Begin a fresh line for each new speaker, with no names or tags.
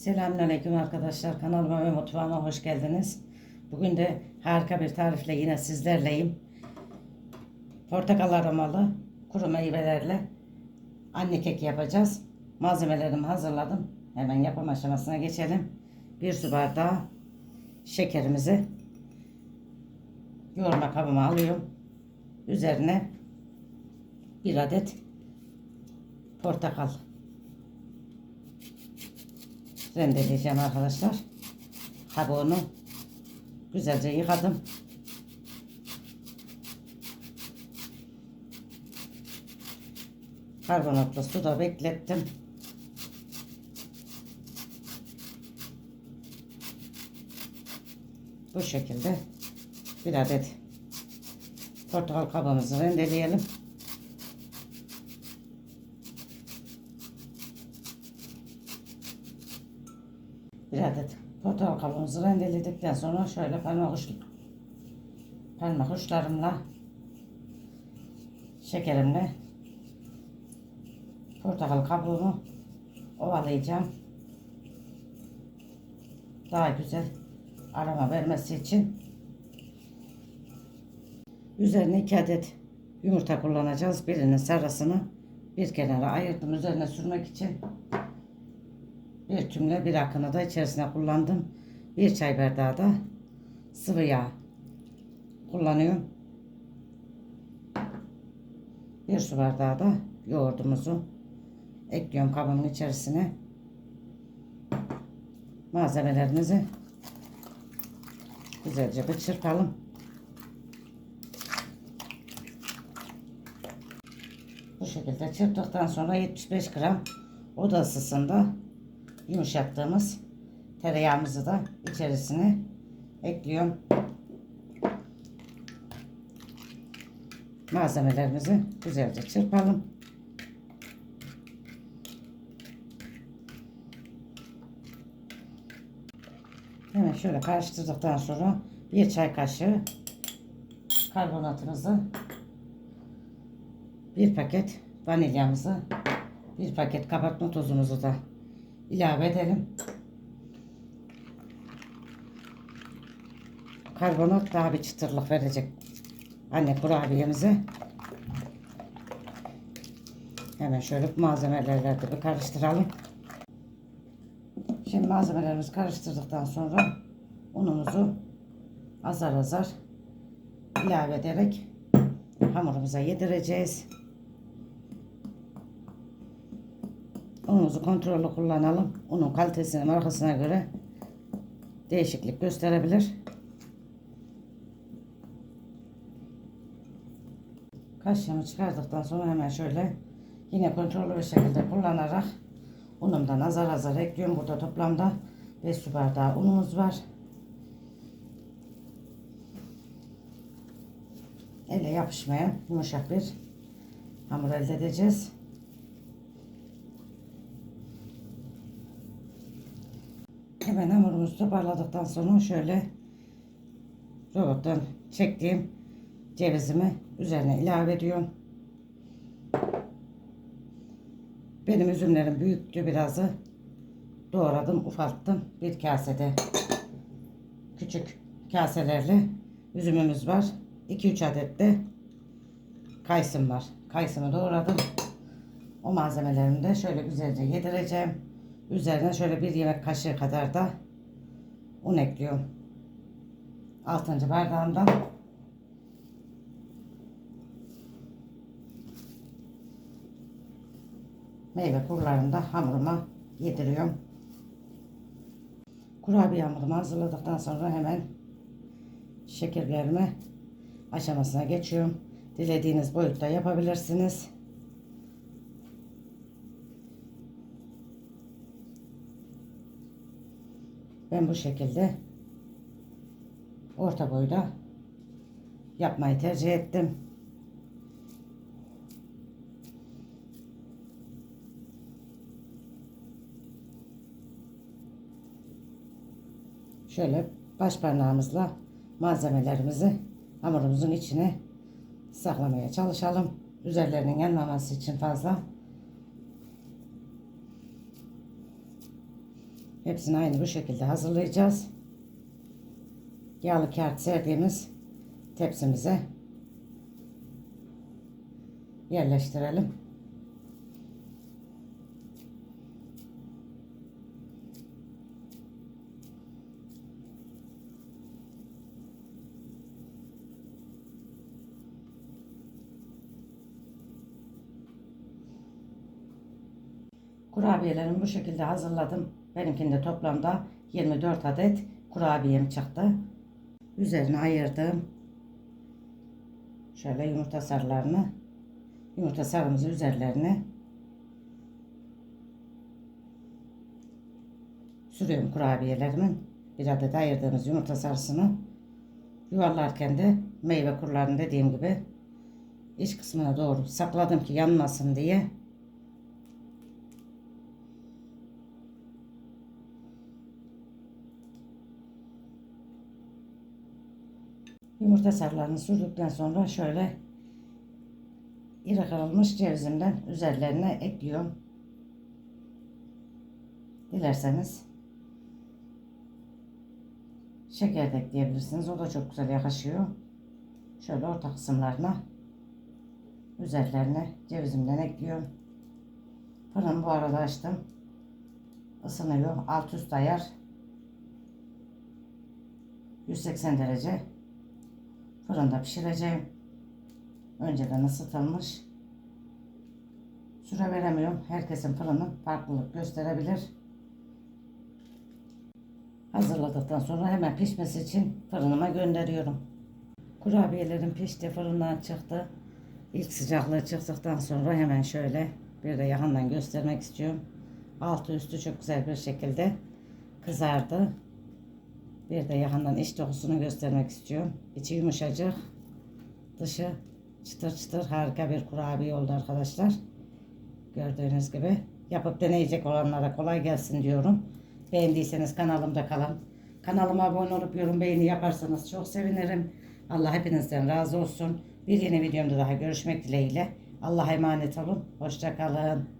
Selamünaleyküm arkadaşlar. Kanalıma ve mutfağıma hoş geldiniz. Bugün de harika bir tarifle yine sizlerleyim. Portakal aromalı kuru meyvelerle anne kek yapacağız. Malzemelerimi hazırladım. Hemen yapım aşamasına geçelim. Bir su bardağı şekerimizi yoğurma kabıma alıyorum. Üzerine bir adet portakal rendeleyeceğim arkadaşlar. Kabuğunu güzelce yıkadım. Karbonatlı suda beklettim. Bu şekilde bir adet portakal kabımızı rendeleyelim. Bir adet portakal kabuğumuzu rendeledikten sonra şöyle parmak uç parmak uçlarımla şekerimle portakal kabuğunu ovalayacağım. Daha güzel aroma vermesi için üzerine iki adet yumurta kullanacağız. Birinin sarısını bir kenara ayırdım üzerine sürmek için. Bir tümle bir akını da içerisine kullandım. Bir çay bardağı da sıvı yağ kullanıyorum. Bir su bardağı da yoğurdumuzu ekliyorum kabımın içerisine. Malzemelerimizi güzelce bir çırpalım. Bu şekilde çırptıktan sonra 75 gram oda ısısında yumuşattığımız tereyağımızı da içerisine ekliyorum. Malzemelerimizi güzelce çırpalım. Hemen şöyle karıştırdıktan sonra bir çay kaşığı karbonatımızı bir paket vanilyamızı bir paket kabartma tozumuzu da ilave edelim. Karbonat daha bir çıtırlık verecek. Anne kurabiyemize. Hemen şöyle malzemelerle de bir karıştıralım. Şimdi malzemelerimizi karıştırdıktan sonra unumuzu azar azar ilave ederek hamurumuza yedireceğiz. Unumuzu kontrollü kullanalım. Unun kalitesine markasına göre değişiklik gösterebilir. Kaşığımı çıkardıktan sonra hemen şöyle yine kontrollü bir şekilde kullanarak unumdan azar azar ekliyorum. Burada toplamda 5 su bardağı unumuz var. Elle yapışmayan yumuşak bir hamur elde edeceğiz. Hemen hamurumuzu toparladıktan sonra şöyle robottan çektiğim cevizimi üzerine ilave ediyorum. Benim üzümlerim büyüktü birazı. Doğradım, ufalttım. Bir kasede küçük kaselerle üzümümüz var. 2-3 adet de kayısım var. Kayısımı doğradım. O malzemelerimi de şöyle güzelce yedireceğim. Üzerine şöyle bir yemek kaşığı kadar da un ekliyorum. 6. bardağımdan. Meyve kurularını da hamuruma yediriyorum. Kurabiye hamurumu hazırladıktan sonra hemen şekerlerimi aşamasına geçiyorum. Dilediğiniz boyutta yapabilirsiniz. Ben bu şekilde orta boyda yapmayı tercih ettim. Şöyle baş parmağımızla malzemelerimizi hamurumuzun içine saklamaya çalışalım. Üzerlerinin yanmaması için fazla Hepsini aynı bu şekilde hazırlayacağız. Yağlı kağıt serdiğimiz tepsimize yerleştirelim. Kurabiyelerimi bu şekilde hazırladım. Benimkinde toplamda 24 adet kurabiyem çıktı. Üzerine ayırdım. Şöyle yumurta sarılarını yumurta sarımızı üzerlerine sürüyorum kurabiyelerimin. Bir adet ayırdığımız yumurta sarısını yuvarlarken de meyve kurularını dediğim gibi iç kısmına doğru sakladım ki yanmasın diye. Yumurta sarılarını sürdükten sonra şöyle iri kırılmış cevizimden üzerlerine ekliyorum. Dilerseniz şeker de ekleyebilirsiniz. O da çok güzel yakışıyor. Şöyle orta kısımlarına üzerlerine cevizimden ekliyorum. Fırın bu arada açtım. Isınıyor. Alt üst ayar. 180 derece fırında pişireceğim. Önceden ısıtılmış. Süre veremiyorum. Herkesin fırını farklılık gösterebilir. Hazırladıktan sonra hemen pişmesi için fırınıma gönderiyorum. Kurabiyelerim pişti, fırından çıktı. İlk sıcaklığı çıktıktan sonra hemen şöyle bir de yakından göstermek istiyorum. Altı üstü çok güzel bir şekilde kızardı. Bir de yakından iç dokusunu göstermek istiyorum. İçi yumuşacık. Dışı çıtır çıtır harika bir kurabiye oldu arkadaşlar. Gördüğünüz gibi. Yapıp deneyecek olanlara kolay gelsin diyorum. Beğendiyseniz kanalımda kalın. Kanalıma abone olup yorum beğeni yaparsanız çok sevinirim. Allah hepinizden razı olsun. Bir yeni videomda daha görüşmek dileğiyle. Allah'a emanet olun. Hoşça kalın.